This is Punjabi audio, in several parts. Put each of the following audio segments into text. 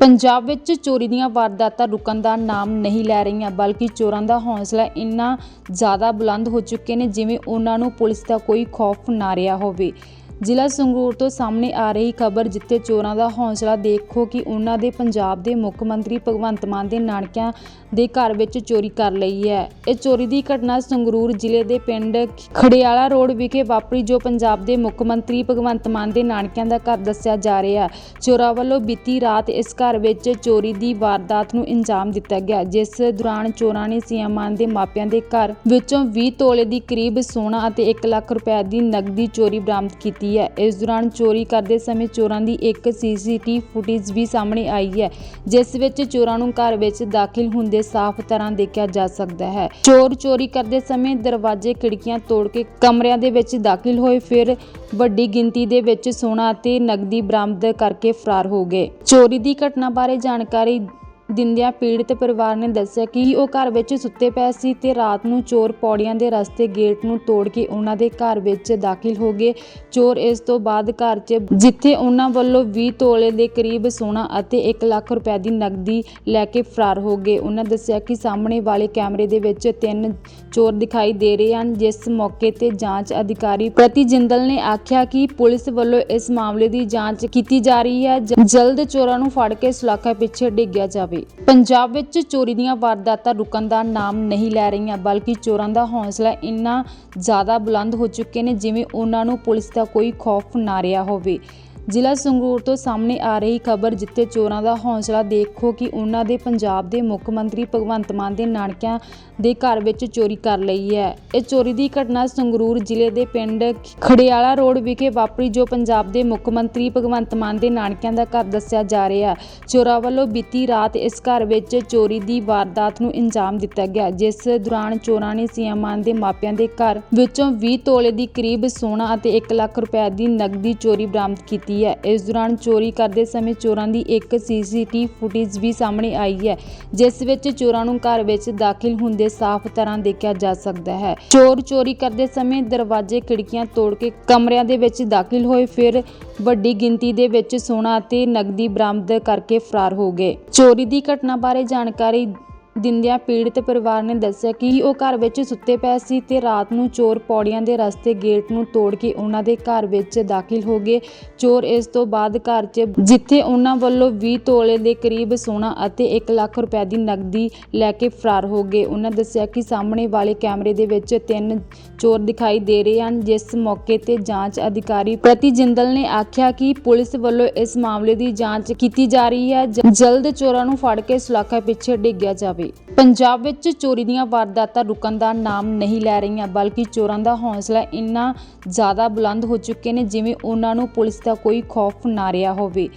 ਪੰਜਾਬ ਵਿੱਚ ਚੋਰੀ ਦੀਆਂ ਵਾਰਦਾਤਾਂ ਰੁਕਣ ਦਾ ਨਾਮ ਨਹੀਂ ਲੈ ਰਹੀਆਂ, ਬਲਕਿ ਚੋਰਾਂ ਦਾ ਹੌਸਲਾ ਇੰਨਾ ਜ਼ਿਆਦਾ ਬੁਲੰਦ ਹੋ ਚੁੱਕੇ ਨੇ ਜਿਵੇਂ ਉਹਨਾਂ ਨੂੰ ਪੁਲਿਸ ਦਾ ਕੋਈ ਖੌਫ ਨਾ ਰਿਹਾ ਹੋਵੇ। ਜ਼ਿਲ੍ਹਾ ਸੰਗਰੂਰ ਤੋਂ ਸਾਹਮਣੇ ਆ ਰਹੀ ਖਬਰ ਜਿੱਥੇ ਚੋਰਾਂ ਦਾ ਹੌਸਲਾ ਦੇਖੋ ਕਿ ਉਹਨਾਂ ਦੇ ਪੰਜਾਬ ਦੇ ਮੁੱਖ ਮੰਤਰੀ ਭਗਵੰਤ ਮਾਨ ਦੇ ਨਾਨਕਿਆਂ ਦੇ ਘਰ ਵਿੱਚ ਚੋਰੀ ਕਰ ਲਈ ਹੈ। ਇਹ ਚੋਰੀ ਦੀ ਘਟਨਾ ਸੰਗਰੂਰ ਜ਼ਿਲ੍ਹੇ ਦੇ ਪਿੰਡ ਖੜਿਆਲਾ ਰੋਡ ਵਿਖੇ ਵਾਪਰੀ, ਜੋ ਪੰਜਾਬ ਦੇ ਮੁੱਖ ਮੰਤਰੀ ਭਗਵੰਤ ਮਾਨ ਦੇ ਨਾਨਕਿਆਂ ਦਾ ਘਰ ਦੱਸਿਆ ਜਾ ਰਿਹਾ ਚੋਰਾਂ ਵੱਲੋਂ ਬੀਤੀ ਰਾਤ ਇਸ ਘਰ ਵਿੱਚ ਚੋਰੀ ਦੀ ਵਾਰਦਾਤ ਨੂੰ ਅੰਜਾਮ ਦਿੱਤਾ ਗਿਆ, ਜਿਸ ਦੌਰਾਨ ਚੋਰਾਂ ਨੇ ਸੀਐਮ ਮਾਨ ਦੇ ਮਾਪਿਆਂ ਦੇ ਘਰ ਵਿੱਚੋਂ 20 ਤੋਲੇ ਦੀ ਕਰੀਬ ਸੋਨਾ ਅਤੇ 1 ਲੱਖ ਰੁਪਏ ਦੀ ਨਕਦੀ ਚੋਰੀ ਬਰਾਮਦ ਕੀਤੀ ਹੈ। ਇਸ ਦੌਰਾਨ ਚੋਰੀ ਕਰਦੇ ਸਮੇਂ ਚੋਰਾਂ ਦੀ ਇੱਕ ਸੀਸੀਟੀ ਫੁਟੇਜ ਵੀ ਸਾਹਮਣੇ ਆਈ ਹੈ, ਜਿਸ ਵਿੱਚ ਚੋਰਾਂ ਨੂੰ ਘਰ ਵਿੱਚ ਦਾਖਲ ਹੁੰਦੇ ਸਾਫ਼ ਤਰ੍ਹਾਂ ਦੇਖਿਆ ਜਾ ਸਕਦਾ ਹੈ। ਚੋਰ ਚੋਰੀ ਕਰਦੇ ਸਮੇਂ ਦਰਵਾਜ਼ੇ, ਖਿੜਕੀਆਂ ਤੋੜ ਕੇ ਕਮਰਿਆਂ ਦੇ ਵਿੱਚ ਦਾਖਲ ਹੋਏ, ਫਿਰ ਵੱਡੀ ਗਿਣਤੀ ਦੇ ਵਿੱਚ ਸੋਨਾ ਅਤੇ ਨਕਦੀ ਬਰਾਮਦ ਕਰਕੇ ਫਰਾਰ ਹੋ ਗਏ। ਚੋਰੀ ਦੀ ਘਟਨਾ ਬਾਰੇ ਜਾਣਕਾਰੀ ਦਿੰਦਿਆਂ ਪੀੜਤ ਪਰਿਵਾਰ ਨੇ ਦੱਸਿਆ ਕਿ ਉਹ ਘਰ ਵਿੱਚ ਸੁੱਤੇ ਪਏ ਸੀ ਤੇ ਰਾਤ ਨੂੰ ਚੋਰ ਪੌੜੀਆਂ ਦੇ ਰਸਤੇ ਗੇਟ ਨੂੰ ਤੋੜ ਕੇ ਉਹਨਾਂ ਦੇ ਘਰ ਵਿੱਚ ਦਾਖਲ ਹੋ ਗਏ। ਚੋਰ ਇਸ ਤੋਂ ਬਾਅਦ ਘਰ 'ਚ, ਜਿੱਥੇ ਉਹਨਾਂ ਵੱਲੋਂ 20 ਤੋਲੇ ਦੇ ਕਰੀਬ ਸੋਨਾ ਅਤੇ 1 ਲੱਖ ਰੁਪਏ ਦੀ ਨਕਦੀ ਲੈ ਕੇ ਫਰਾਰ ਹੋ ਗਏ। ਉਹਨਾਂ ਦੱਸਿਆ ਕਿ ਸਾਹਮਣੇ ਵਾਲੇ ਕੈਮਰੇ ਦੇ ਵਿੱਚ ਤਿੰਨ ਚੋਰ ਦਿਖਾਈ ਦੇ ਰਹੇ ਹਨ, ਜਿਸ ਮੌਕੇ ਤੇ ਜਾਂਚ ਅਧਿਕਾਰੀ ਪ੍ਰਤੀ ਜਿੰਦਲ ਨੇ ਆਖਿਆ ਕਿ ਪੁਲਿਸ ਵੱਲੋਂ ਇਸ ਮਾਮਲੇ ਦੀ ਜਾਂਚ ਕੀਤੀ ਜਾ ਰਹੀ ਹੈ। ਜਲਦ ਚੋਰਾਂ ਨੂੰ ਫੜ ਕੇ ਸੁਲਾਖਾ ਪਿੱਛੇ ਡਿੱਗਿਆ ਜਾਵੇ। ਪੰਜਾਬ ਵਿੱਚ ਚੋਰੀ ਦੀਆਂ ਵਾਰਦਾਤਾਂ ਰੁਕਣ ਦਾ ਨਾਮ ਨਹੀਂ ਲੈ ਰਹੀਆਂ, ਬਲਕਿ ਚੋਰਾਂ ਦਾ ਹੌਸਲਾ ਇੰਨਾ ਜ਼ਿਆਦਾ ਬੁਲੰਦ ਹੋ ਚੁੱਕੇ ਨੇ ਜਿਵੇਂ ਉਹਨਾਂ ਨੂੰ ਪੁਲਿਸ ਦਾ ਕੋਈ ਖੌਫ ਨਾ ਰਿਹਾ ਹੋਵੇ। ਜ਼ਿਲ੍ਹਾ ਸੰਗਰੂਰ ਤੋਂ ਸਾਹਮਣੇ ਆ ਰਹੀ ਖਬਰ ਜਿੱਥੇ ਚੋਰਾਂ ਦਾ ਹੌਸਲਾ ਦੇਖੋ ਕਿ ਉਹਨਾਂ ਦੇ ਪੰਜਾਬ ਦੇ ਮੁੱਖ ਮੰਤਰੀ ਭਗਵੰਤ ਮਾਨ ਦੇ ਨਾਨਕਿਆਂ ਦੇ ਘਰ ਵਿੱਚ ਚੋਰੀ ਕਰ ਲਈ ਹੈ। ਇਹ ਚੋਰੀ ਦੀ ਘਟਨਾ ਸੰਗਰੂਰ ਜ਼ਿਲ੍ਹੇ ਦੇ ਪਿੰਡ ਖੜਿਆਲਾ ਰੋਡ ਵਿਖੇ ਵਾਪਰੀ, ਜੋ ਪੰਜਾਬ ਦੇ ਮੁੱਖ ਮੰਤਰੀ ਭਗਵੰਤ ਮਾਨ ਦੇ ਨਾਨਕਿਆਂ ਦਾ ਘਰ ਦੱਸਿਆ ਜਾ ਰਿਹਾ ਚੋਰਾਂ ਵੱਲੋਂ ਬੀਤੀ ਰਾਤ ਇਸ ਘਰ ਵਿੱਚ ਚੋਰੀ ਦੀ ਵਾਰਦਾਤ ਨੂੰ ਅੰਜਾਮ ਦਿੱਤਾ ਗਿਆ, ਜਿਸ ਦੌਰਾਨ ਚੋਰਾਂ ਨੇ ਸੀਐਮ ਮਾਨ ਦੇ ਮਾਪਿਆਂ ਦੇ ਘਰ ਵਿੱਚੋਂ 20 ਤੋਲੇ ਦੀ ਕਰੀਬ ਸੋਨਾ ਅਤੇ 1 ਲੱਖ ਰੁਪਏ ਦੀ ਨਕਦੀ ਚੋਰੀ ਬਰਾਮਦ ਕੀਤੀ ਹੈ। ਇਸ ਦੌਰਾਨ ਚੋਰੀ ਕਰਦੇ ਸਮੇਂ ਚੋਰਾਂ ਦੀ ਇੱਕ ਸੀਸੀਟੀ ਫੁਟੇਜ ਵੀ ਸਾਹਮਣੇ ਆਈ ਹੈ, ਜਿਸ ਵਿੱਚ ਚੋਰਾਂ ਨੂੰ ਘਰ ਵਿੱਚ ਦਾਖਲ ਹੁੰਦੇ ਸਾਫ਼ ਤਰ੍ਹਾਂ ਦੇਖਿਆ ਜਾ ਸਕਦਾ ਹੈ। ਚੋਰ ਚੋਰੀ ਕਰਦੇ ਸਮੇਂ ਦਰਵਾਜ਼ੇ, ਖਿੜਕੀਆਂ ਤੋੜ ਕੇ ਕਮਰਿਆਂ ਦੇ ਵਿੱਚ ਦਾਖਲ ਹੋਏ, ਫਿਰ ਵੱਡੀ ਗਿਣਤੀ ਦੇ ਵਿੱਚ ਸੋਨਾ ਅਤੇ ਨਕਦੀ ਬਰਾਮਦ ਕਰਕੇ ਫਰਾਰ ਹੋ ਗਏ। ਚੋਰੀ ਦੀ ਘਟਨਾ ਬਾਰੇ ਜਾਣਕਾਰੀ ਦਿੰਦਿਆਂ ਪੀੜਤ ਪਰਿਵਾਰ ਨੇ ਦੱਸਿਆ ਕਿ ਉਹ ਘਰ ਵਿੱਚ ਸੁੱਤੇ ਪਏ ਸੀ ਤੇ ਰਾਤ ਨੂੰ ਚੋਰ ਪੌੜੀਆਂ ਦੇ ਰਸਤੇ ਗੇਟ ਨੂੰ ਤੋੜ ਕੇ ਉਹਨਾਂ ਦੇ ਘਰ ਵਿੱਚ ਦਾਖਲ ਹੋ ਗਏ। ਚੋਰ ਇਸ ਤੋਂ ਬਾਅਦ ਘਰ 'ਚ, ਜਿੱਥੇ ਉਹਨਾਂ ਵੱਲੋਂ 20 ਤੋਲੇ ਦੇ ਕਰੀਬ ਸੋਨਾ ਅਤੇ 1 ਲੱਖ ਰੁਪਏ ਦੀ ਨਕਦੀ ਲੈ ਕੇ ਫਰਾਰ ਹੋ ਗਏ। ਉਹਨਾਂ ਦੱਸਿਆ ਕਿ ਸਾਹਮਣੇ ਵਾਲੇ ਕੈਮਰੇ ਦੇ ਵਿੱਚ ਤਿੰਨ ਚੋਰ ਦਿਖਾਈ ਦੇ ਰਹੇ ਹਨ, ਜਿਸ ਮੌਕੇ ਤੇ ਜਾਂਚ ਅਧਿਕਾਰੀ ਪ੍ਰਤੀ ਜਿੰਦਲ ਨੇ ਆਖਿਆ ਕਿ ਪੁਲਿਸ ਵੱਲੋਂ ਇਸ ਮਾਮਲੇ ਦੀ ਜਾਂਚ ਕੀਤੀ ਜਾ ਰਹੀ ਹੈ। ਜਲਦ ਚੋਰਾਂ ਨੂੰ ਫੜ ਕੇ ਸੁਲਾਖਾ ਪਿੱਛੇ ਡਿੱਗਿਆ ਜਾਵੇ। ਪੰਜਾਬ ਵਿੱਚ ਚੋਰੀ ਦੀਆਂ ਵਾਰਦਾਤਾਂ ਰੁਕਣ ਦਾ ਨਾਮ ਨਹੀਂ ਲੈ ਰਹੀਆਂ, ਬਲਕਿ ਚੋਰਾਂ ਦਾ ਹੌਸਲਾ ਇੰਨਾ ਜ਼ਿਆਦਾ ਬੁਲੰਦ ਹੋ ਚੁੱਕੇ ਨੇ ਜਿਵੇਂ ਉਹਨਾਂ ਨੂੰ ਪੁਲਿਸ ਦਾ ਕੋਈ ਖੌਫ ਨਾ ਰਿਹਾ ਹੋਵੇ।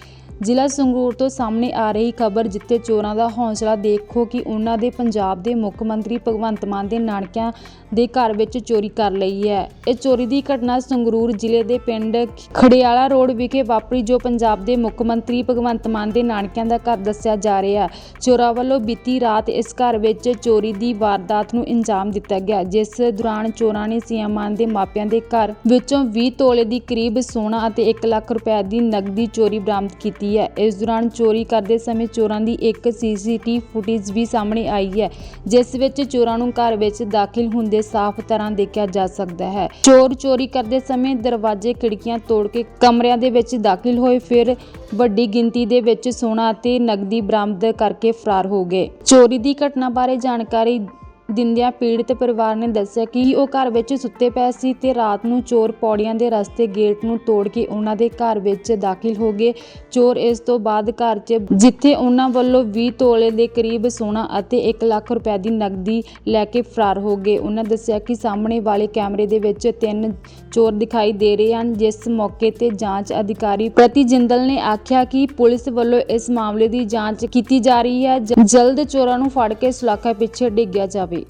ਜ਼ਿਲ੍ਹਾ ਸੰਗਰੂਰ ਤੋਂ ਸਾਹਮਣੇ ਆ ਰਹੀ ਖਬਰ ਜਿੱਥੇ ਚੋਰਾਂ ਦਾ ਹੌਸਲਾ ਦੇਖੋ ਕਿ ਉਹਨਾਂ ਦੇ ਪੰਜਾਬ ਦੇ ਮੁੱਖ ਮੰਤਰੀ ਭਗਵੰਤ ਮਾਨ ਦੇ ਨਾਨਕਿਆਂ ਦੇ ਘਰ ਵਿੱਚ ਚੋਰੀ ਕਰ ਲਈ ਹੈ। ਇਹ ਚੋਰੀ ਦੀ ਘਟਨਾ ਸੰਗਰੂਰ ਜ਼ਿਲ੍ਹੇ ਦੇ ਪਿੰਡ ਖੜਿਆਲਾ ਰੋਡ ਵਿਖੇ ਵਾਪਰੀ, ਜੋ ਪੰਜਾਬ ਦੇ ਮੁੱਖ ਮੰਤਰੀ ਭਗਵੰਤ ਮਾਨ ਦੇ ਨਾਨਕਿਆਂ ਦਾ ਘਰ ਦੱਸਿਆ ਜਾ ਰਿਹਾ ਚੋਰਾਂ ਵੱਲੋਂ ਬੀਤੀ ਰਾਤ ਇਸ ਘਰ ਵਿੱਚ ਚੋਰੀ ਦੀ ਵਾਰਦਾਤ ਨੂੰ ਅੰਜਾਮ ਦਿੱਤਾ ਗਿਆ, ਜਿਸ ਦੌਰਾਨ ਚੋਰਾਂ ਨੇ ਸੀਐਮ ਮਾਨ ਦੇ ਮਾਪਿਆਂ ਦੇ ਘਰ ਵਿੱਚੋਂ 20 ਤੋਲੇ ਦੀ ਕਰੀਬ ਸੋਨਾ ਅਤੇ 1 ਲੱਖ ਰੁਪਏ ਦੀ ਨਕਦੀ ਚੋਰੀ ਬਰਾਮਦ ਕੀਤੀ। ਹੈ। ਇਸ ਦੌਰਾਨ ਚੋਰੀ ਕਰਦੇ ਸਮੇਂ ਚੋਰਾਂ ਦੀ ਇੱਕ ਸੀਸੀਟੀ ਫੁਟੇਜ ਵੀ ਸਾਹਮਣੇ ਆਈ ਹੈ, ਜਿਸ ਵਿੱਚ ਚੋਰਾਂ ਨੂੰ ਘਰ ਵਿੱਚ ਦਾਖਲ ਹੁੰਦੇ ਸਾਫ਼ ਤਰ੍ਹਾਂ ਦੇਖਿਆ ਜਾ ਸਕਦਾ ਹੈ। ਚੋਰ ਚੋਰੀ ਕਰਦੇ ਸਮੇਂ ਦਰਵਾਜ਼ੇ, ਖਿੜਕੀਆਂ ਤੋੜ ਕੇ ਕਮਰਿਆਂ ਦੇ ਵਿੱਚ ਦਾਖਲ ਹੋਏ, ਫਿਰ ਵੱਡੀ ਗਿਣਤੀ ਦੇ ਵਿੱਚ ਸੋਨਾ ਅਤੇ ਨਕਦੀ ਬਰਾਮਦ ਕਰਕੇ ਫਰਾਰ ਹੋ ਗਏ। ਚੋਰੀ ਦੀ ਘਟਨਾ ਬਾਰੇ ਜਾਣਕਾਰੀ ਦਿੰਦਿਆਂ ਪੀੜਤ ਪਰਿਵਾਰ ਨੇ ਦੱਸਿਆ ਕਿ ਉਹ ਘਰ ਵਿੱਚ ਸੁੱਤੇ ਪਏ ਸੀ ਤੇ ਰਾਤ ਨੂੰ ਚੋਰ ਪੌੜੀਆਂ ਦੇ ਰਸਤੇ ਗੇਟ ਨੂੰ ਤੋੜ ਕੇ ਉਹਨਾਂ ਦੇ ਘਰ ਵਿੱਚ ਦਾਖਲ ਹੋ ਗਏ। ਚੋਰ ਇਸ ਤੋਂ ਬਾਅਦ ਘਰ 'ਚ, ਜਿੱਥੇ ਉਹਨਾਂ ਵੱਲੋਂ 20 ਤੋਲੇ ਦੇ ਕਰੀਬ ਸੋਨਾ ਅਤੇ 1 ਲੱਖ ਰੁਪਏ ਦੀ ਨਕਦੀ ਲੈ ਕੇ ਫਰਾਰ ਹੋ ਗਏ। ਉਹਨਾਂ ਦੱਸਿਆ ਕਿ ਸਾਹਮਣੇ ਵਾਲੇ ਕੈਮਰੇ ਦੇ ਵਿੱਚ ਤਿੰਨ ਚੋਰ ਦਿਖਾਈ ਦੇ ਰਹੇ ਹਨ, ਜਿਸ ਮੌਕੇ ਤੇ ਜਾਂਚ ਅਧਿਕਾਰੀ ਪ੍ਰਤੀ ਜਿੰਦਲ ਨੇ ਆਖਿਆ ਕਿ ਪੁਲਿਸ ਵੱਲੋਂ ਇਸ ਮਾਮਲੇ ਦੀ ਜਾਂਚ ਕੀਤੀ ਜਾ ਰਹੀ ਹੈ। ਜਲਦ ਚੋਰਾਂ ਨੂੰ ਫੜ ਕੇ ਸੁਲਾਖਾ ਪਿੱਛੇ ਡਿੱਗਿਆ ਜਾਵੇ।